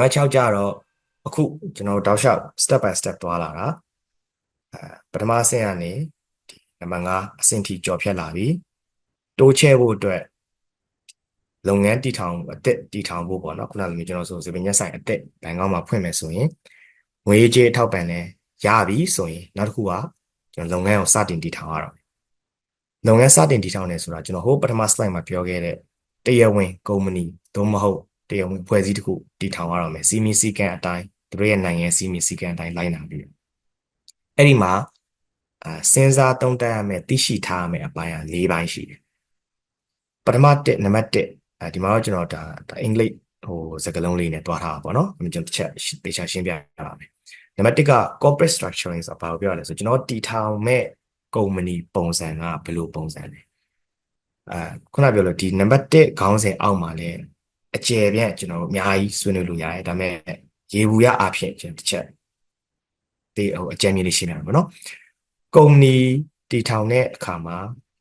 နံပါတ်6ကျတော့အခုကျွန်တော်တို့တောက်လျှောက် step by step သွားလာတာအဲပထမအဆင့်ကနေဒီနံပါတ်5အဆင့်ထိကျော်ဖြတ်လာပြီတိုးချဲဖို့အတွက်လုပ်ငန်းတည်ထောင်အသက်တည်ထောင်ဖို့ပေါ့နော်ခုနကလိုမျိုးကျွန်တော်ဆိုစေပင်ရက်ဆိုင်အသက်ဘန်ကောက်မှာဖွင့်မယ်ဆိုရင်ငွေကြေးအထောက်ပံ့လဲရပြီဆိုရင်နောက်တစ်ခုကကျွန်တော်လုပ်ငန်းကိုစတင်တည်ထောင်ရတော့လုပ်ငန်းစတင်တည်ထောင်နေဆိုတာကျွန်တော်ဟိုပထမ slide မှာပြောခဲ့တဲ့တရားဝင်ကုမ္ပဏီသို့မဟုတ် တရားဝင်ဖွဲ့စည်းတစ်ခုတည်ထောင်ရတော့မယ်စီမီစီကန်အတိုင်းသူတို့ရဲ့နိုင်ငံစီမီစီကန်အတိုင်းလိုက်နာပြီးအဲ့ဒီမှာအာစဉ်းစားသုံးသပ်ရမယ်သိရှိထားရမယ်အပိုင်းက၄ပိုင်းရှိတယ်ပထမ1နံပါတ်1အဲဒီမှာတော့ကျွန်တော်ဒါအင်္ဂလိပ်ဟိုစကားလုံးလေးနဲ့တွားထားတာပေါ့နော်ကျွန်တော်တစ်ချက်သေချာရှင်းပြရပါမယ်နံပါတ်1က corporate structuring ဆိုတာဘာကိုပြောရလဲဆိုကျွန်တော်တည်ထောင်မဲ့ကုမ္ပဏီပုံစံကဘယ်လိုပုံစံလဲအဲခုနပြောလို့ဒီနံပါတ်1ခေါင်းစဉ်အောက်မှာလဲ အကျယ်ပြန့်ကျွန်တော်တို့အများကြီးဆွေးနွေးလို့ရတယ်ဒါပေမဲ့ရေဘူးရအဖြစ်ကျွန်တော်တစ်ချက်ဒီဟိုအကြံဉာဏ်လေးရှင်းပြရမှာနော်ကုမ္ပဏီတည်ထောင်တဲ့အခါမှာ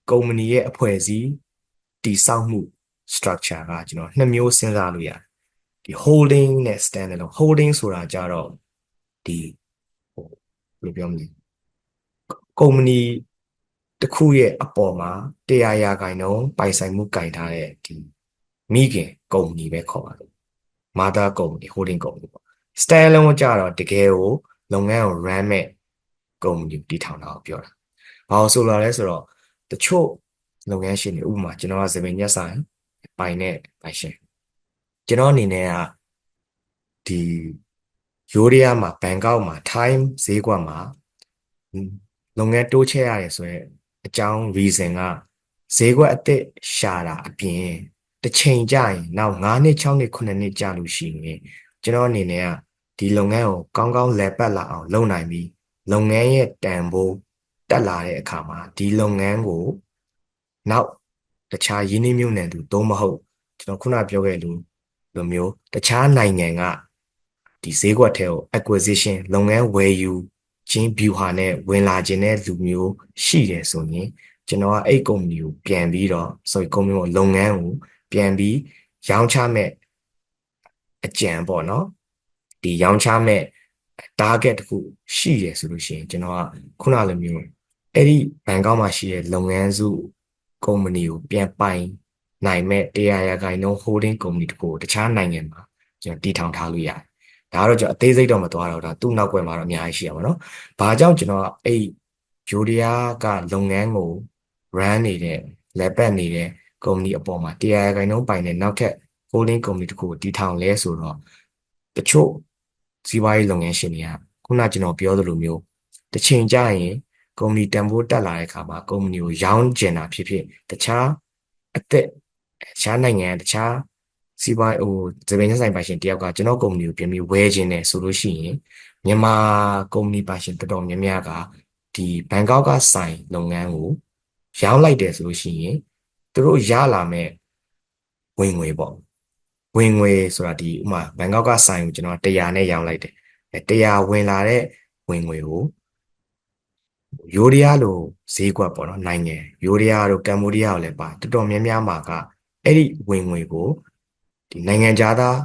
ကုမ္ပဏီရဲ့အဖွဲ့အစည်းတည်ဆောက်မှု structure ကကျွန်တော်နှစ်မျိုးစဉ်းစားလို့ရတယ်ဒီ holding နဲ့ standalone holding ဆိုတာကြတော့ဒီဟိုဘယ်လိုပြောမလဲကုမ္ပဏီတစ်ခုရဲ့အပေါ်မှာတရားရာခိုင်နှုန်းပိုင်ဆိုင်မှုကင်ထားတဲ့ဒီ မိခင်ကုမ္ပဏီပဲခေါ်ပါတယ် mother company holding company ပေါ့ standalone ကြတော့တကယ်ကိုလုပ်ငန်းကို run မဲ့ကုမ္ပဏီတည်ထောင်တာကိုပြောတာဘာလို့ဆိုလာလဲဆိုတော့တချို့လုပ်ငန်းရှင်တွေဥပမာကျွန်တော်ကဇပင်ညက်ဆိုင်ပိုင်တဲ့ပိုင်ရှင်ကျွန်တော်အနေနဲ့ကဒီရိုးရီးယားမှာဘန်ကောက်မှာ time ဈေးကွက်မှာလုပ်ငန်းတိုးချဲ့ရတယ်ဆိုရင်အကြောင်း reason ကဈေးကွက်အသစ်ရှာတာအပြင် တစ်ချိန်ကြာရင်နောက်9နှစ်6နှစ်9နှစ်ကြာလို့ရှိရင်ကျွန်တော်အနေနဲ့ကဒီလုပ်ငန်းကိုကောင်းကောင်းလည်ပတ်လာအောင်လုပ်နိုင်ပြီးလုပ်ငန်းရဲ့တန်ဖိုးတက်လာတဲ့အခါမှာဒီလုပ်ငန်းကိုနောက်တခြားရင်းနှီးမြှုပ်နှံသူသုံးမဟုတ်ကျွန်တော်ခုနပြောခဲ့လို့လိုမျိုးတခြားနိုင်ငံကဒီဈေးကွက်ထဲကို acquisition လုပ်ငန်းဝယ်ယူချင်း view ဟာနဲ့ဝင်လာခြင်းတဲ့လူမျိုးရှိတယ်ဆိုရင်ကျွန်တော်ကအဲ့ကုမ္ပဏီကိုပြန်ပြီးတော့ sorry ကုမ္ပဏီကိုလုပ်ငန်းကို ပြန်ပြီးရောင်းချမဲ့အကြံပေါ့နော်ဒီရောင်းချမဲ့ target တခုရှိရဆိုလို့ရှိရင်ကျွန်တော်ကခုနလိုမျိုးအဲ့ဒီဘန်ကောက်မှာရှိတဲ့လုပ်ငန်းစုကုမ္ပဏီကိုပြန်ပိုင်နိုင်မဲ့တရားရခိုင်နှုန်း holding company တခုကိုတခြားနိုင်ငံမှာကျွန်တော်တည်ထောင်ထားလို့ရတယ်။ဒါကတော့ကျွန်တော်အသေးစိတ်တော့မသွားတော့ဒါသူ့နောက်ွယ်မှာတော့အများကြီးရှိရပါတော့။ဘာကြောင့်ကျွန်တော်အဲ့ဂျိုဒီယာကလုပ်ငန်းကို run နေတဲ့လက်ပတ်နေတဲ့ ကုမ္ပဏီအပေါ်မှာတရားရခိုင်နှုန်းပိုင်တဲ့နောက်ထပ် holding company တခုကိုတည်ထောင်လဲဆိုတော့တချို့စီးပွားရေးလုပ်ငန်းရှင်တွေကခုနကျွန်တော်ပြောသလိုမျိုးတစ်ချိန်ကြာရင်ကုမ္ပဏီတန်ဖိုးတက်လာတဲ့အခါမှာကုမ္ပဏီကိုရောင်းကျင်တာဖြစ်ဖြစ်တခြားအသက်တခြားနိုင်ငံတခြားစီးပွားဟိုဇပင်ဆိုင်ပိုင်ရှင်တယောက်ကကျွန်တော်ကုမ္ပဏီကိုပြင်ပြီးဝယ်ခြင်းနဲ့ဆိုလို့ရှိရင်မြန်မာကုမ္ပဏီပိုင်ရှင်တော်တော်များများကဒီဘန်ကောက်ကဆိုင်လုပ်ငန်းကိုရောင်းလိုက်တယ်ဆိုလို့ရှိရင် သူတို့ရလာမဲ့ဝင်ငွေပေါ့ဝင်ငွေဆိုတာဒီဥမာဘန်ကောက်ကဆိုင်ကိုကျွန်တော်100နဲ့ရောင်းလိုက်တယ်အဲ100ဝင်လာတဲ့ဝင်ငွေကိုယိုရီးယားလိုဈေးကွက်ပေါ့နော်နိုင်ငံယိုရီးယားတို့ကမ္ဘောဒီးယားကိုလည်းပါတော်တော်များများမှာကအဲ့ဒီဝင်ငွေကိုဒီနိုင်ငံခြားသား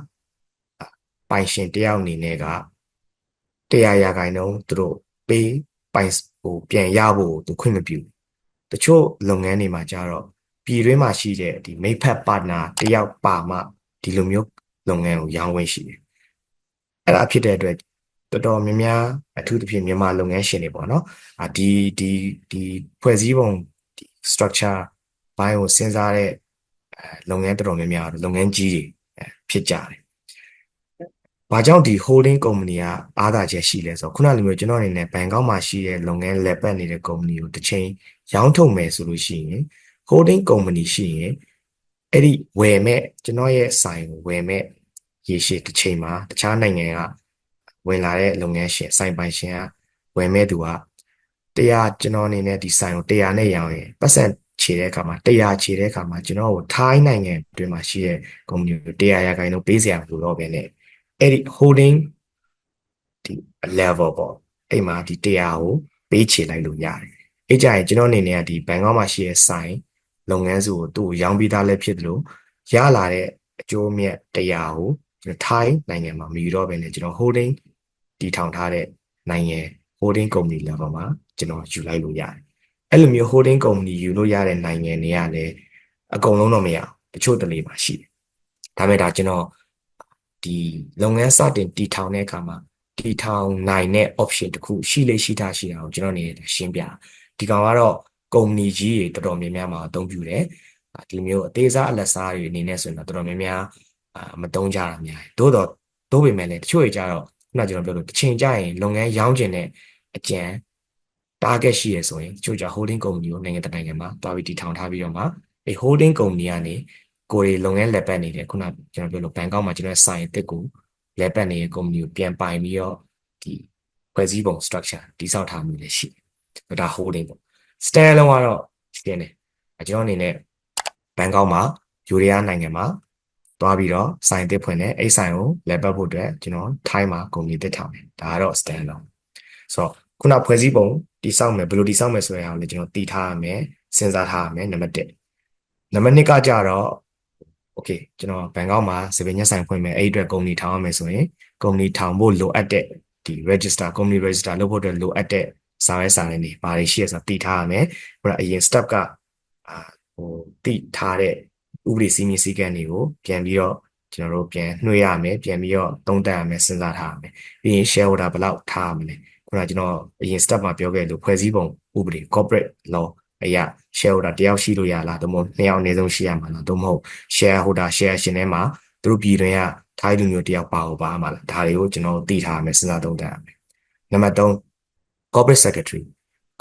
ပိုင်ရှင်တယောက်အနေနဲ့ကတရားရာခိုင်နှုန်းသူတို့ပေးပိုင်ဟိုပြန်ရဖို့သူခွင့်မပြုတချို့လုပ်ငန်းတွေမှာကြတော့ ပြည်တွင်းမှာရှိတဲ့ဒီမိဖက်ပါတနာတယောက်ပါမှဒီလိုမျိုးလုပ်ငန်းကိုရောင်းဝင်ရှိတယ်အဲ့ဒါဖြစ်တဲ့အတွက်တော်တော်များများအထူးသဖြင့်မြန်မာလုပ်ငန်းရှင်တွေပေါ့နော်အာဒီဒီဒီဖွဲ့စည်းပုံဒီ structure ဘိုင်းကိုစဉ်းစားတဲ့လုပ်ငန်းတော်တော်များများလုပ်ငန်းကြီးတွေဖြစ်ကြတယ်။ဘာကြောင့်ဒီ holding company ကအားသာချက်ရှိလဲဆိုတော့ခုနလိုမျိုးကျွန်တော်အနေနဲ့ဘန်ကောက်မှာရှိတဲ့လုပ်ငန်းလက်ပတ်နေတဲ့ company ကိုတစ်ချိန်ရောင်းထုတ်မယ်ဆိုလို့ရှိရင် holding company ရှိရင်အဲ့ဒီဝယ်မဲ့ကျွန်တော်ရဲ့ဆိုင်ကိုဝယ်မဲ့ရေရှည်တစ်ချိန်မှာတခြားနိုင်ငံကဝင်လာတဲ့လုပ်ငန်းရှင်ဆိုင်ပိုင်ရှင်ကဝယ်မဲ့သူကတရားကျွန်တော်အနေနဲ့ဒီဆိုင်ကိုတရားနဲ့ရောင်းရင်ပတ်စံခြေတဲ့အခါမှာ100ခြေတဲ့အခါမှာကျွန်တော်တို့ထိုင်းနိုင်ငံအတွင်းမှာရှိတဲ့ company ကို100ရာခိုင်နှုန်းပေးစရာမလိုတော့ဘဲနဲ့အဲ့ဒီ holding ဒီ level ပေါ့အဲ့မှာဒီ100ကိုပေးချေလိုက်လို့ရတယ်အဲ့ကြရင်ကျွန်တော်အနေနဲ့ကဒီဘန်ကောက်မှာရှိတဲ့ဆိုင် လုပ်ငန်းစုကိုသူ့ကိုရောင်းပြီးသားလည်းဖြစ်တယ်လို့ရလာတဲ့အကျိုးမြတ်100ကိုကျွန်တော်ထိုင်းနိုင်ငံမှာမယူတော့ဘဲနဲ့ကျွန်တော် holding တည်ထောင်ထားတဲ့နိုင်ငံ holding company level မှာကျွန်တော်ယူလိုက်လို့ရတယ်အဲ့လိုမျိုး holding company ယူလို့ရတဲ့နိုင်ငံတွေကလည်းအကုန်လုံးတော့မရအောင်တချို့တလေပါရှိတယ်ဒါပေမဲ့ဒါကျွန်တော်ဒီလုပ်ငန်းစတင်တည်ထောင်တဲ့အခါမှာတည်ထောင်နိုင်တဲ့ option တခုရှိလေရှိတာရှိတာကိုကျွန်တော်နေရှင်းပြဒီကောင်ကတော့ ကုမ္ပဏီကြီးတွေတော်တော်များများမှာအသုံးပြုတယ်ဒီမျိုးအသေးစားအလက်စားတွေအနေနဲ့ဆိုရင်တော့တော်တော်များများအာမတုံးကြတာများတယ်သို့တော့သို့ပေမဲ့လည်းတချို့တွေကြတော့ခုနကျွန်တော်ပြောလို့တစ်ချိန်ကြရင်လုပ်ငန်းရောင်းကျင်တဲ့အကြံ target ရှိရဆိုရင်တချို့ကြ holding company ကိုနိုင်ငံတကာနိုင်ငံမှာတွားပြီးတည်ထောင်ထားပြီးတော့မှအဲ holding company ကနေကိုယ်တွေလုပ်ငန်းလက်ပတ်နေတဲ့ခုနကျွန်တော်ပြောလို့ဘန်ကောက်မှာကျွန်တော်ဆိုင်တစ်ကိုလက်ပတ်နေတဲ့ company ကိုပြန်ပိုင်ပြီးတော့ဒီဖွဲ့စည်းပုံ structure တိစောက်ထားမှုလည်းရှိတယ်ဒါ holding ပေါ့ stand လုံးကတော့ရှင်းတယ်အကျွန်တော်အနေနဲ့ဘန်ကောက်မှာယူရီးယားနိုင်ငံမှာသွားပြီးတော့ဆိုင်တစ်ဖွင့်တယ်အဲ့ဆိုင်ကိုလက်ပတ်ဖို့အတွက်ကျွန်တော်ထိုင်းမှာကုမ္ပဏီတစ်ထောင်တယ်ဒါကတော့ stand လုံးဆိုတော့ခုနဖွဲ့စည်းပုံတိစောက်မယ်ဘယ်လိုတိစောက်မယ်ဆိုတဲ့ဟာကိုလည်းကျွန်တော်တည်ထားရမယ်စဉ်းစားထားရမယ်နံပါတ်1နံပါတ်2ကကြတော့โอเคကျွန်တော်ဘန်ကောက်မှာစပင်းညက်ဆိုင်ဖွင့်မယ်အဲ့အတွက်ကုမ္ပဏီထောင်ရမယ်ဆိုရင်ကုမ္ပဏီထောင်ဖို့လိုအပ်တဲ့ဒီ register ကုမ္ပဏီ register လုပ်ဖို့အတွက်လိုအပ်တဲ့ စာရဲစာရင်းတွေဘာတွေရှိရဆိုတာတည်ထားရမယ်ဟိုအရင် step ကအာဟိုတည်ထားတဲ့ဥပဒေစည်းမျဉ်းစည်းကမ်းတွေကိုပြန်ပြီးတော့ကျွန်တော်တို့ပြန်နှွှဲရမယ်ပြန်ပြီးတော့သုံးသပ်ရမယ်စဉ်းစားထားရမယ်ပြီးရင် shareholder ဘယ်လောက်ထားရမလဲခုနကကျွန်တော်အရင် step မှာပြောခဲ့လို့ဖွဲ့စည်းပုံဥပဒေ corporate law အရာ shareholder တယောက်ရှိလို့ရလားသို့မဟုတ်နှစ်ယောက်အနည်းဆုံးရှိရမှာလားသို့မဟုတ် shareholder share ရှင်ထဲမှာသူတို့ပြည်တွင်ကထိုင်းလူမျိုးတယောက်ပါအောင်ပါမှာလားဒါတွေကိုကျွန်တော်သိထားရမယ်စဉ်းစားသုံးသပ်ရမယ်နံပါတ်3 corporate secretary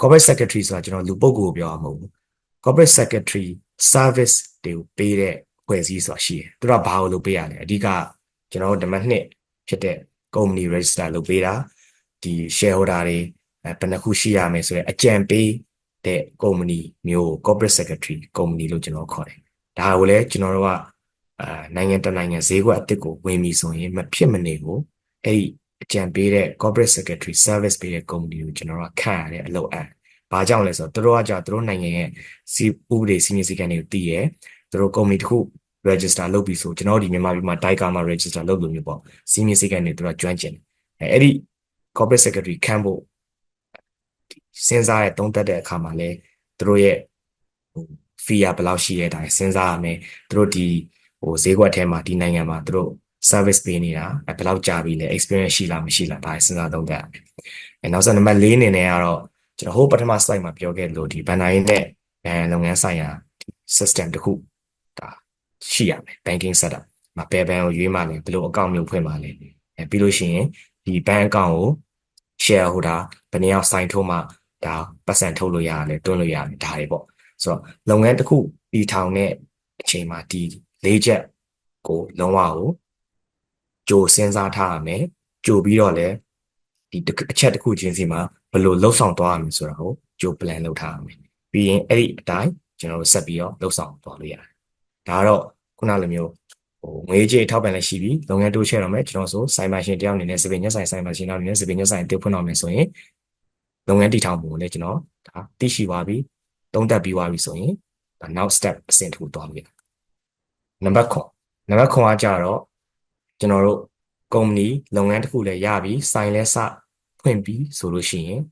corporate secretary ဆိုတာကျွန်တော်လူပုဂ္ဂိုလ်ပြောရမှာမဟုတ်ဘူး corporate secretary service တွေကိုပေးတဲ့ဖွဲ့စည်းဆိုတာရှိတယ်သူတို့ကဘာလို့လုပ်ပေးရလဲအဓိကကျွန်တော်တို့နံပါတ်2ဖြစ်တဲ့ company register လုပ်ပေးတာဒီ shareholder တွေဘယ်နှခုရှိရမယ်ဆိုရဲအကြံပေးတဲ့ company မျိုး corporate secretary company လို့ကျွန်တော်ခေါ်တယ်ဒါကိုလည်းကျွန်တော်တို့ကအာနိုင်ငံတနိုင်ငံဈေးကွက်အသစ်ကိုဝင်ပြီဆိုရင်မဖြစ်မနေကိုအဲ့ဒီ အကြံပေးတဲ့ corporate secretary service ပေးတဲ့ company ကိုကျွန်တော်တို့ခန့်ရတဲ့အလုပ်အပ်ဘာကြောင့်လဲဆိုတော့သူတို့ကကြောင့်သူတို့နိုင်ငံရဲ့စီဥပဒေစီမင်းစည်းကမ်းတွေကိုတည်ရဲသူတို့ company တစ်ခု register လုပ်ပြီဆိုကျွန်တော်ဒီမြန်မာပြည်မှာ Daica မှာ register လုပ်လို့မျိုးပေါ့စီမင်းစည်းကမ်းတွေသူတို့ကျွမ်းကျင်တယ်အဲအဲ့ဒီ corporate secretary ခန့်ဖို့စဉ်းစားရသုံးသပ်တဲ့အခါမှာလဲသူတို့ရဲ့ဟို fee ဘယ်လောက်ရှိရဲတာစဉ်းစားရမယ်သူတို့ဒီဟိုဈေးကွက်ထဲမှာဒီနိုင်ငံမှာသူတို့ service ပေးနေတာဘယ်လောက်ကြာပြီလဲ experience ရှိလားမရှိလားဒါစဉ်းစားသုံးသပ်ရမယ်အဲနောက်ဆုံးနံပါတ်၄အနေနဲ့ကတော့ကျွန်တော်ဟိုပထမ slide မှာပြောခဲ့လို့ဒီဘဏ္ဍာရေးနဲ့ဘဏ်လုပ်ငန်းဆိုင်ရာ system တခုဒါရှိရမယ် banking setup မပယ်ဘဏ်ကိုရွေးမှလည်းဘယ်လိုအကောင့်မျိုးဖွင့်မှလဲအဲပြီးလို့ရှိရင်ဒီဘဏ်အကောင့်ကို share holder ဘယ်နှယောက် sign ထိုးမှဒါပတ်စံထုတ်လို့ရတယ်တွန်းလို့ရတယ်ဒါတွေပေါ့ဆိုတော့လုပ်ငန်းတစ်ခုပြီးထောင်တဲ့အချိန်မှာဒီ၄ချက်ကိုလုံးဝကို ကြိုစဉ်းစားထားရမယ်ကြိုပြီးတော့လည်းဒီအချက်တစ်ခုချင်းစီမှာဘယ်လိုလှုပ်ဆောင်သွားရမလဲဆိုတာကိုကြို plan လုပ်ထားရမယ်ပြီးရင်အဲ့ဒီအတိုင်းကျွန်တော်တို့ဆက်ပြီးတော့လှုပ်ဆောင်သွားလို့ရတယ်ဒါကတော့ခုနလိုမျိုးဟိုငွေကြေးထောက်ပံ့လည်းရှိပြီလုပ်ငန်းတိုးချဲ့တော့မယ်ကျွန်တော်ဆိုစိုင်မာရှင်တယောက်အနေနဲ့စပင်ညက်ဆိုင်စိုင်မာရှင်တယောက်အနေနဲ့စပင်ညက်ဆိုင်တစ်ဖွင့်တော့မယ်ဆိုရင်လုပ်ငန်းတည်ထောင်ပုံကိုလည်းကျွန်တော်ဒါသိရှိပါပြီသုံးသပ်ပြီးသွားပြီဆိုရင်ဒါနောက် step အဆင့်တစ်ခုသွားလို့ရတယ်နံပါတ်9နံပါတ်9ကကြတော့ ကျွန်တော်တို့ကုမ္ပဏီလုပ်ငန်းတစ်ခုလည်းရပြီစိုင်လဲစဖွင့်ပြီးဆိုလို့ရှိရင်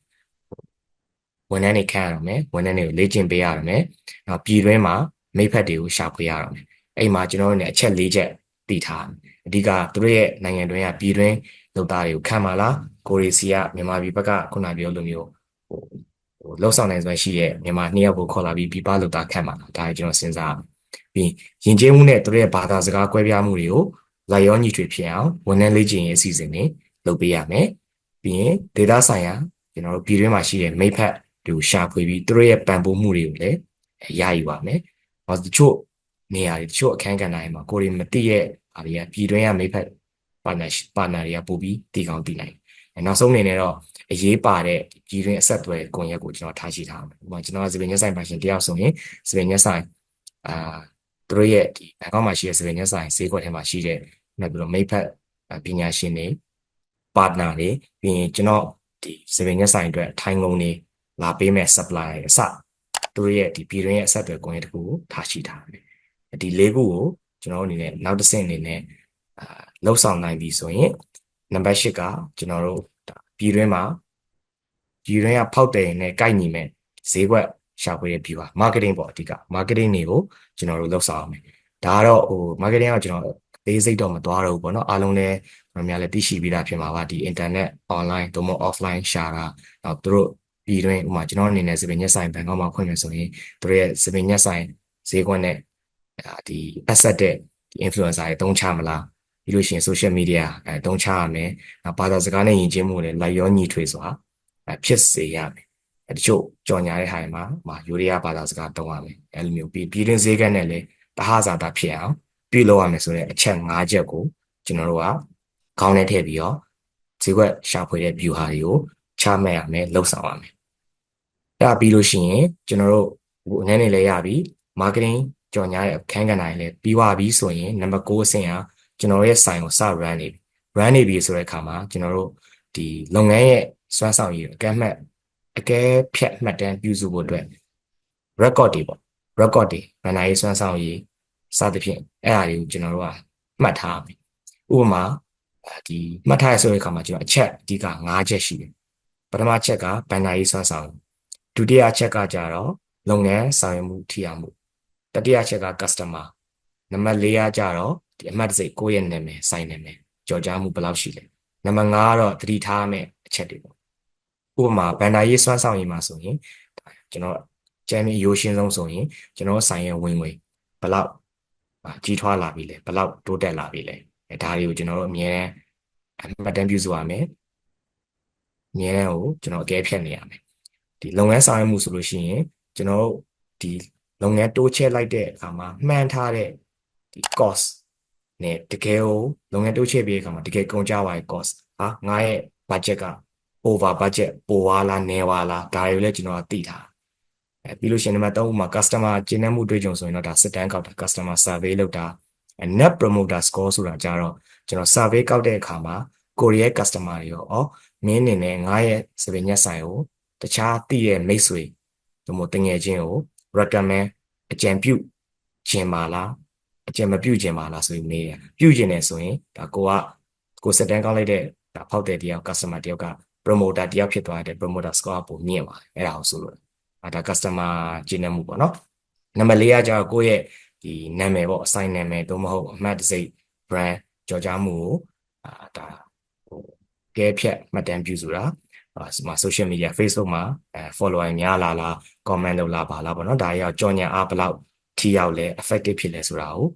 ဝန်ထမ်းတွေခန့်ရတော့မယ်ဝန်ထမ်းတွေကိုလေ့ကျင့်ပေးရတော့မယ်နောက်ပြည်တွင်းမှာမိဖက်တွေကိုရှာဖွေရတော့မယ်အဲ့မှာကျွန်တော်တို့ ਨੇ အချက်၄ချက်တည်ထားအဓိကသူတို့ရဲ့နိုင်ငံတွင်းကပြည်တွင်းလုပ်သားတွေကိုခံပါလားကိုရီစီကမြန်မာပြည်ဘက်ကခုနပြောလိုမျိုးဟိုဟိုလောက်ဆောင်နိုင်စွမ်းရှိရဲ့မြန်မာနှစ်ယောက်ကိုခေါ်လာပြီးပြပလုပ်သားခံပါလားဒါကျွန်တော်စဉ်းစားပြီးယဉ်ကျေးမှုနဲ့သူတို့ရဲ့ဘာသာစကားကွဲပြားမှုတွေကို လိုက်ရောညီထွေဖြစ်အောင်ဝန်ထမ်းလေ့ကျင့်ရေးအစီအစဉ်တွေလုပ်ပေးရမယ်ပြီးရင်ဒေတာဆိုင်ရာကျွန်တော်တို့ပြည်တွင်းမှာရှိတဲ့မိဖက်တွေကိုရှာဖွေပြီးသူတို့ရဲ့ပံ့ပိုးမှုတွေကိုလည်းရယူပါမယ်။ဘာလို့တချို့နေရာတွေတချို့အခန်းကဏ္ဍတွေမှာကိုယ်တွေမသိရဲ့အားတွေကပြည်တွင်းကမိဖက် partnership partner တွေကပို့ပြီးတည်ကောင်းတည်နိုင်တယ်။နောက်ဆုံးအနေနဲ့တော့အရေးပါတဲ့ပြည်တွင်းအဆက်အသွယ်ကွန်ရက်ကိုကျွန်တော်ထားရှိထားမယ်။ဥပမာကျွန်တော်ကစပင်ညက်ဆိုင်ပါရှင်တယောက်ဆိုရင်စပင်ညက်ဆိုင်အာ သူတို့ရဲ့ဒီဘန်ကောက်မှာရှိတဲ့စပင်ညက်ဆိုင်ဈေးကွက်ထဲမှာရှိတဲ့နောက်ပြီးတော့မိဖက်ပညာရှင်တွေ partner တွေပြီးရင်ကျွန်တော်ဒီစပင်ညက်ဆိုင်အတွက်ထိုင်းငုံတွေလာပေးမဲ့ supply အစသူတို့ရဲ့ဒီပြည်တွင်းရဲ့အဆက်အသွယ်ကွန်ရက်တခုကိုထားရှိထားတယ်ဒီလေးခုကိုကျွန်တော်အနေနဲ့နောက်တစ်ဆင့်အနေနဲ့အာလှုပ်ဆောင်နိုင်ပြီဆိုရင်နံပါတ်၈ကကျွန်တော်တို့ဒါပြည်တွင်းမှာပြည်တွင်းကဖောက်တယ်နဲ့ကိုက်ညီမဲ့ဈေးကွက် ရှာဖွေတဲ့ view ပါ marketing ပေါ့အဓိက marketing တွေကိုကျွန်တော်တို့လှုပ်ဆောင်အောင်မယ်ဒါကတော့ဟို marketing ကကျွန်တော်အသေးစိတ်တော့မသွားတော့ဘူးပေါ့နော်အားလုံးလည်းကျွန်တော်များလည်းသိရှိပြီးသားဖြစ်မှာပါဒီ internet online သို့မဟုတ် offline ရှာတာနောက်သူတို့ပြည်တွင်းဥပမာကျွန်တော်အနေနဲ့စပင်ညက်ဆိုင်ဘန်ကောက်မှာဖွင့်မယ်ဆိုရင်သူတို့ရဲ့စပင်ညက်ဆိုင်ဈေးကွက်နဲ့ဒီ asset တဲ့ဒီ influencer တွေတုံးချမလားပြီးလို့ရှိရင် social media အဲတုံးချရမယ်နောက်ဘာသာစကားနဲ့ယဉ်ကျေးမှုတွေလိုက်ရောညီထွေစွာအဲဖြစ်စေရမယ်အဲ တချို့ကြော်ညာတဲ့ဟာတွေမှာမှာယူရီးယားဘာသာစကားတုံးရမယ်အဲလိုမျိုးပြီးပြည်တွင်းဈေးကွက်နဲ့လည်းတဟဇာတာဖြစ်အောင်ပြုလုပ်ရမယ်ဆိုတဲ့အချက်၅ချက်ကိုကျွန်တော်တို့ကခေါင်းထဲထည့်ပြီးတော့ဈေးကွက်ရှာဖွေတဲ့ view ဟာတွေကိုချမှတ်ရမယ်လှုပ်ဆောင်ရမယ်အဲပြီးလို့ရှိရင်ကျွန်တော်တို့ဟိုအနေနဲ့လည်းရပြီ marketing ကြော်ညာတဲ့အခန်းကဏ္ဍတွေလည်းပြီးသွားပြီဆိုရင်နံပါတ်6အဆင့်ဟာကျွန်တော်ရဲ့ဆိုင်ကိုစ run နေပြီ run နေပြီဆိုတဲ့အခါမှာကျွန်တော်တို့ဒီလုပ်ငန်းရဲ့စွမ်းဆောင်ရည်အကဲမှတ် အကဲဖြတ်မှတ်တမ်းပြုစုဖို့အတွက် record တွေပေါ့ record တွေဘဏ္ဍာရေးစွမ်းဆောင်ရည်စသဖြင့်အဲ့အရာတွေကိုကျွန်တော်တို့ကမှတ်ထားပြီဥပမာဒီမှတ်ထားရဆိုတဲ့အခါမှာကျွန်တော်အချက်အဓိက၅ချက်ရှိတယ်ပထမချက်ကဘဏ္ဍာရေးစွမ်းဆောင်ဒုတိယချက်ကကြတော့လုပ်ငန်းဆောင်ရွက်မှုထိရောက်မှုတတိယချက်က customer နံပါတ်၄ကကြတော့ဒီအမှတ်တစိတ်ကိုယ့်ရဲ့နာမည်စိုင်းနာမည်ကြော်ကြားမှုဘယ်လောက်ရှိလဲနံပါတ်5ကတော့သတိထားမယ့်အချက်တွေပေါ့ ဥပမာဘန်ဒါရေးစွမ်းဆောင်ရည်မှာဆိုရင်ကျွန်တော်ကျမ်းမီရိုးရှင်းဆုံးဆိုရင်ကျွန်တော်ဆိုင်ရဲ့ဝင်ငွေဘယ်လောက်ကြီးထွားလာပြီလဲဘယ်လောက်တိုးတက်လာပြီလဲအဲဒါတွေကိုကျွန်တော်တို့အမြဲတမ်းအမှတ်တမ်းပြုစုရမယ်အမြဲတမ်းကိုကျွန်တော်အကဲဖြတ်နေရမယ်ဒီလုပ်ငန်းဆောင်ရွက်မှုဆိုလို့ရှိရင်ကျွန်တော်တို့ဒီလုပ်ငန်းတိုးချဲ့လိုက်တဲ့အခါမှာမှန်းထားတဲ့ဒီ cost နဲ့တကယ်ကိုလုပ်ငန်းတိုးချဲ့ပြီးတဲ့အခါမှာတကယ်ကုန်ကြသွားတဲ့ cost ဟာငါရဲ့ budget က over budget ပိုသွားလားနည်းသွားလားဒါတွေလည်းကျွန်တော်သိထားအဲပြီးလို့ရှိရင်နံပါတ်3ဥမှာ customer ကျင်းနှံမှုတွေ့ကြုံဆိုရင်တော့ဒါစစ်တမ်းကောက်တာ customer survey လုပ်တာ net promoter score ဆိုတာကြတော့ကျွန်တော် survey ကောက်တဲ့အခါမှာကိုရီးယား customer တွေရောဩမင်းနေနဲ့ငါရဲ့စပင်ညက်ဆိုင်ကိုတခြားတည်ရဲ့မိတ်ဆွေတို့မို့တငယ်ချင်းကို recommend အကြံပြုခြင်းပါလားအကျင့်မပြုကျင်ပါလားဆိုပြီးမေးရပြုကျင်တယ်ဆိုရင်ဒါကိုကကိုစက်တန်းကောက်လိုက်တဲ့ဒါဖောက်တဲ့တယောက် customer တယောက်က promoter တယောက်ဖြစ်သွားတဲ့ promoter score ပုံမြင့်ပါတယ်အဲ့ဒါကိုဆိုလို့အဲဒါ customer ကျင့်နေမှုပေါ့နော်နံပါတ်၄ကကျတော့ကိုယ့်ရဲ့ဒီနာမည်ပေါ့ assign နာမည်သို့မဟုတ်အမှတ်တစိတ် brand ကြော်ကြားမှုကိုအာဒါဟိုကဲဖြတ်မှတ်တမ်းပြုစုတာအာ social media Facebook မှာအဲ follower များလာလား comment လုပ်လာပါလားပေါ့နော်ဒါရောကြော်ညာအားဘယ်လောက်ထိရောက်လဲ effective ဖြစ်လဲဆိုတာကို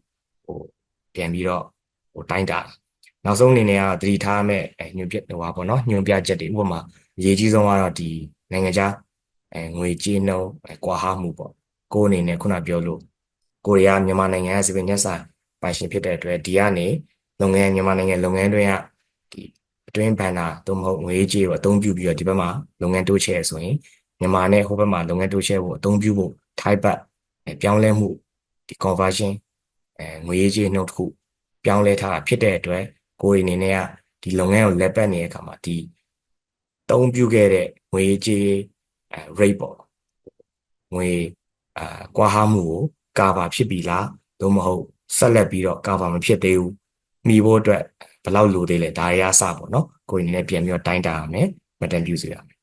ဟိုပြန်ပြီးတော့ဟိုတိုင်းတာ နောက်ဆုံးအနေနဲ့ကသတိထားမဲ့အဲညွှန်ပြဟိုပါပေါ့နော်ညွှန်ပြချက်တွေဥပမာအရေးကြီးဆုံးကတော့ဒီနိုင်ငံခြားအဲငွေကြေးနှုန်းအဲကွာဟမှုပေါ့ကိုယ်အနေနဲ့ခုနပြောလို့ကိုရီးယားမြန်မာနိုင်ငံရဲ့စီပင်ညက်ဆိုင်ပိုင်ရှင်ဖြစ်တဲ့အတွက်ဒီကနေလုပ်ငန်းမြန်မာနိုင်ငံလုပ်ငန်းတွင်ကဒီအတွင်းဘဏ္ဍာသို့မဟုတ်ငွေကြေးကိုအသုံးပြုပြီးတော့ဒီဘက်မှာလုပ်ငန်းတိုးချဲ့ဆိုရင်မြန်မာနဲ့ဟိုဘက်မှာလုပ်ငန်းတိုးချဲ့ဖို့အသုံးပြုဖို့ type ပြောင်းလဲမှုဒီ conversion အဲငွေကြေးနှုတ်တစ်ခုပြောင်းလဲထားတာဖြစ်တဲ့အတွက် ကိုယ်အနေနဲ့ကဒီလုပ်ငန်းကိုလက်ပတ်နေတဲ့အခါမှာဒီတုံးပြုခဲ့တဲ့ငွေကြေးအဲ rate ပေါ့ငွေအာကွာဟမှုကိုကာဗာဖြစ်ပြီလားသို့မဟုတ်ဆက်လက်ပြီးတော့ကာဗာမဖြစ်သေးဘူးမိဖို့အတွက်ဘယ်လောက်လိုသေးလဲဒါတွေအစပေါ့နော်ကိုယ်အနေနဲ့ပြန်ပြီးတော့တိုင်းတာရမယ်မတန်ပြုစေရမယ်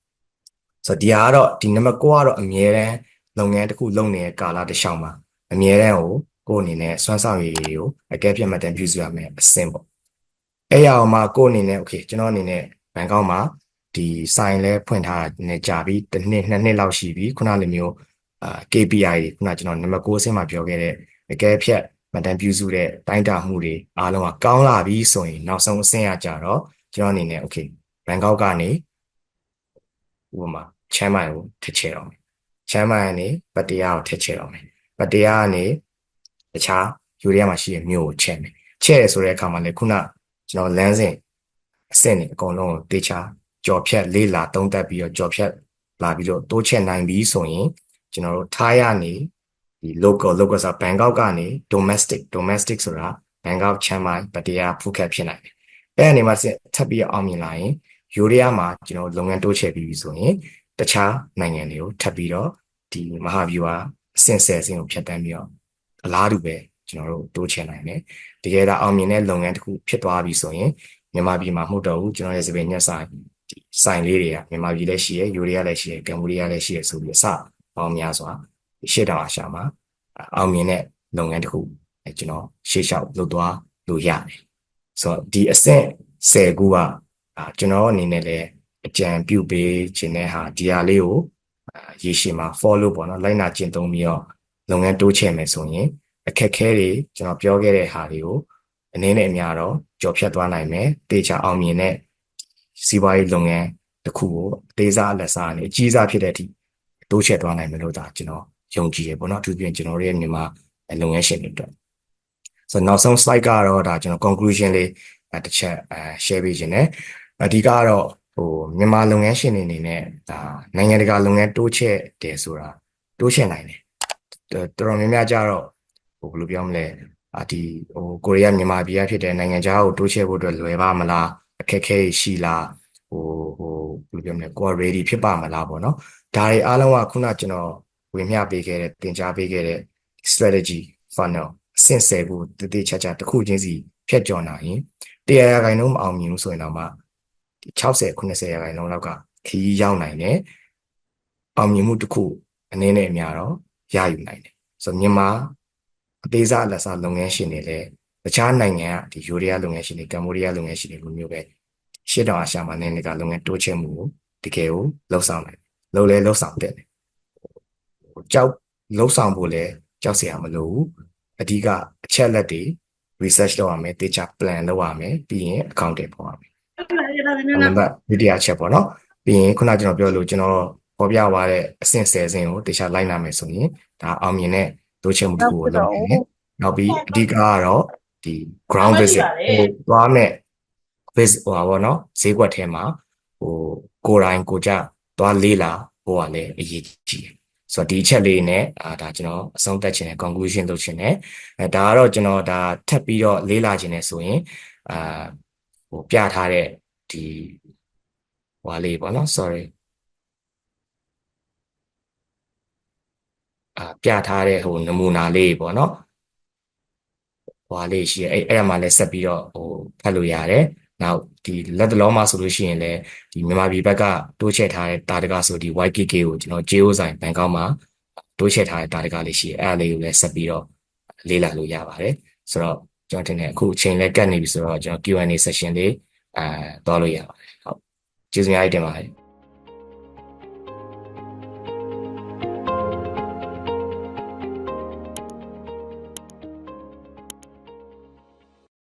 ဆိုတော့ဒီဟာကတော့ဒီနံပါတ်9ကတော့အမြဲတမ်းလုပ်ငန်းတစ်ခုလုပ်နေတဲ့ကာလတစ်လျှောက်မှာအမြဲတမ်းကိုကိုယ့်အနေနဲ့စွမ်းဆောင်ရည်ကိုအကဲဖြတ်မှတ်တမ်းပြုစုရမယ်အဆင့်ပေါ့ အဲ့ရအောင်မှကိုယ့်အနေနဲ့ okay ကျွန်တော်အနေနဲ့ဘန်ကောက်မှာဒီဆိုင်လဲဖွင့်ထားတာနည်းကြာပြီတစ်နှစ်နှစ်နှစ်လောက်ရှိပြီခုနလိုမျိုးအာ KPI တွေခုနကျွန်တော်နံပါတ်6အဆင့်မှာပြောခဲ့တဲ့အကဲဖြတ်မှတ်တမ်းပြုစုတဲ့တိုင်းတာမှုတွေအားလုံးကကောင်းလာပြီဆိုရင်နောက်ဆုံးအဆင့်ရကြတော့ကျွန်တော်အနေနဲ့ okay ဘန်ကောက်ကနေဥပမာချမ်းမိုင်ကိုထစ်ချဲတော့မယ်ချမ်းမိုင်ကနေပတ္တရားကိုထစ်ချဲတော့မယ်ပတ္တရားကနေတခြားယူရီးယားမှာရှိတဲ့မြို့ကိုချဲ့မယ်ချဲ့ရဆိုတဲ့အခါမှာလည်းခုန ကျွန်တော်လမ်းစဉ်အဆင့်တွေအကုန်လုံးကိုတေချာကြော်ဖြတ်လေးလာသုံးသက်ပြီးတော့ကြော်ဖြတ်လာပြီးတော့တိုးချက်နိုင်ပြီဆိုရင်ကျွန်တော်တို့ထားရနေဒီ local local ဆိုဘန်ကောက်ကနေ domestic domestic ဆိုတာဘန်ကောက်ချမ်းမိုင်ပတ္တရားဖူးခက်ဖြစ်နိုင်တယ်အဲ့အနေမှာထပ်ပြီးအောင်မြင်လာရင်ယူရီးယားမှာကျွန်တော်လုပ်ငန်းတိုးချဲ့ပြီးပြီဆိုရင်တခြားနိုင်ငံတွေကိုထပ်ပြီးတော့ဒီမဟာဗျူဟာအဆင့်ဆယ်ဆင့်ကိုဖြတ်တန်းပြီးတော့အလားတူပဲ ကျွန်ကျွန်တော်တို့တိုးချဲ့နိုင်တယ်တကယ်ဒါအောင်မြင်တဲ့လုပ်ငန်းတစ်ခုဖြစ်သွားပြီဆိုရင်မြန်မာပြည်မှာမဟုတ်တော့ဘူးကျွန်တော်ရဲ့စပယ်ညက်ဆိုင်ဒီဆိုင်လေးတွေကမြန်မာပြည်လည်းရှိရယ်ယူရီးယားလည်းရှိရယ်ကမ်ဘောဒီးယားလည်းရှိရယ်ဆိုပြီးအစပေါင်းများစွာရှေ့တောင်အာရှမှာအောင်မြင်တဲ့လုပ်ငန်းတစ်ခုအဲကျွန်တော်ရှေ့လျှောက်လုပ်သွားလို့ရတယ်ဆိုတော့ဒီအဆင့်10ခုကအာကျွန်တော်အနေနဲ့လည်းအကြံပြုပေးခြင်းတဲ့ဟာဒီဟာလေးကိုရေရှည်မှာ follow ပေါ့နော်လိုက်နာကျင့်သုံးပြီးတော့လုပ်ငန်းတိုးချဲ့မယ်ဆိုရင် အခက်ခဲတွေကျွန်တော်ပြောခဲ့တဲ့ဟာတွေကိုအနည်းနဲ့အများတော့ကြော်ဖြတ်သွားနိုင်မယ်တေချာအောင်မြင်တဲ့စီးပွားရေးလုပ်ငန်းတစ်ခုကိုအသေးစားအလက်စားနဲ့အကြီးစားဖြစ်တဲ့အထိတိုးချဲ့သွားနိုင်မယ်လို့ဒါကျွန်တော်ယုံကြည်ရပေါ့နော်အထူးသဖြင့်ကျွန်တော်တို့ရဲ့မြန်မာလုပ်ငန်းရှင်တွေအတွက်ဆိုတော့နောက်ဆုံး slide ကတော့ဒါကျွန်တော် conclusion လေးတစ်ချက်အဲ share ပေးခြင်းနဲ့အဓိကကတော့ဟိုမြန်မာလုပ်ငန်းရှင်တွေအနေနဲ့ဒါနိုင်ငံတကာလုပ်ငန်းတိုးချဲ့တယ်ဆိုတာတိုးချဲ့နိုင်တယ်တော်တော်များများကြတော့ ဟိုဘယ်လိုပြောမလဲအာဒီဟိုကိုရီးယားမြန်မာပြည်ကဖြစ်တဲ့နိုင်ငံခြားကိုတိုးချဲ့ဖို့အတွက်လွယ်ပါမလားအခက်ခဲရှိလားဟိုဟိုဘယ်လိုပြောမလဲကိုယ် ready ဖြစ်ပါမလားပေါ့နော်ဒါတွေအားလုံးကခုနကျွန်တော်ဝင်မျှပေးခဲ့တဲ့သင်ကြားပေးခဲ့တဲ့ strategy funnel အဆင့်10ခုတည်တည်ချာချာတစ်ခုချင်းစီဖြတ်ကျော်နိုင်ရင်တရားရာခိုင်နှုန်းမအောင်မြင်ဘူးဆိုရင်တော့မှ60 90ရာခိုင်နှုန်းလောက်ကခီးရောက်နိုင်တယ်အောင်မြင်မှုတစ်ခုအနည်းနဲ့အများတော့ရယူနိုင်တယ်ဆိုတော့မြန်မာ အသေးစားအလတ်စားလုပ်ငန်းရှင်တွေလည်းတခြားနိုင်ငံကဒီယူရီးယားလုပ်ငန်းရှင်တွေကမ္ဘောဒီးယားလုပ်ငန်းရှင်တွေလိုမျိုးပဲရှစ်တောင်အာရှမှာနိုင်ငံတကာလုပ်ငန်းတိုးချဲ့မှုကိုတကယ်ကိုလှုပ်ဆောင်နိုင်လှုပ်လဲလှုပ်ဆောင်တဲ့ကြောက်လှုပ်ဆောင်ဖို့လဲကြောက်စရာမလိုဘူးအဓိကအချက်လက်တွေ research လုပ်ရမယ်တေချာ plan လုပ်ရမယ်ပြီးရင် accounting ပေါ်ရမယ်နံပါတ်ဒုတိယချက်ပေါ့နော်ပြီးရင်ခုနကျွန်တော်ပြောလို့ကျွန်တော်ပေါ်ပြသွားတဲ့အဆင့်10ဆင့်ကိုတေချာလိုက်နာမယ်ဆိုရင်ဒါအောင်မြင်တဲ့ တိုးချဲ့မှုတစ်ခုကိုလုပ်နိုင်တယ်နောက်ပြီးအဓိကကတော့ဒီ ground visit ဟိုသွားမဲ့ visit ဟိုပါဗောနော်ဈေးကွက်ထဲမှာဟိုကိုယ်တိုင်ကိုကြသွားလေးလာဟိုကလည်းအရေးကြီးတယ်ဆိုတော့ဒီအချက်လေးနဲ့အာဒါကျွန်တော်အဆုံးသတ်ခြင်းနဲ့ conclusion လုပ်ခြင်းနဲ့အဲဒါကတော့ကျွန်တော်ဒါထပ်ပြီးတော့လေးလာခြင်းနဲ့ဆိုရင်အာဟိုပြထားတဲ့ဒီဟွာလေးပေါ့နော် sorry ပြထားတဲ့ဟိုနမူနာလေးပေါ့နော်ဟွာလေးရှိရဲအဲ့အဲ့မှာလည်းဆက်ပြီးတော့ဟိုဖတ်လို့ရတယ်နောက်ဒီလက်တလုံးမှာဆိုလို့ရှိရင်လည်းဒီမြန်မာပြည်ဘက်ကတိုးချဲ့ထားတဲ့တာတကဆိုဒီ YKK ကိုကျွန်တော် JO ဆိုင်ဘန်ကောက်မှာတိုးချဲ့ထားတဲ့တာတကလေးရှိရဲအဲ့အလေးကိုလည်းဆက်ပြီးတော့လေ့လာလို့ရပါတယ်ဆိုတော့ကျွန်တော်ထင်တယ်အခုအချိန်လည်းကတ်နေပြီဆိုတော့ကျွန်တော် Q&A session လေးအဲသွားလို့ရပါတယ်ဟုတ်ကျေးဇူးများတင်ပါတယ်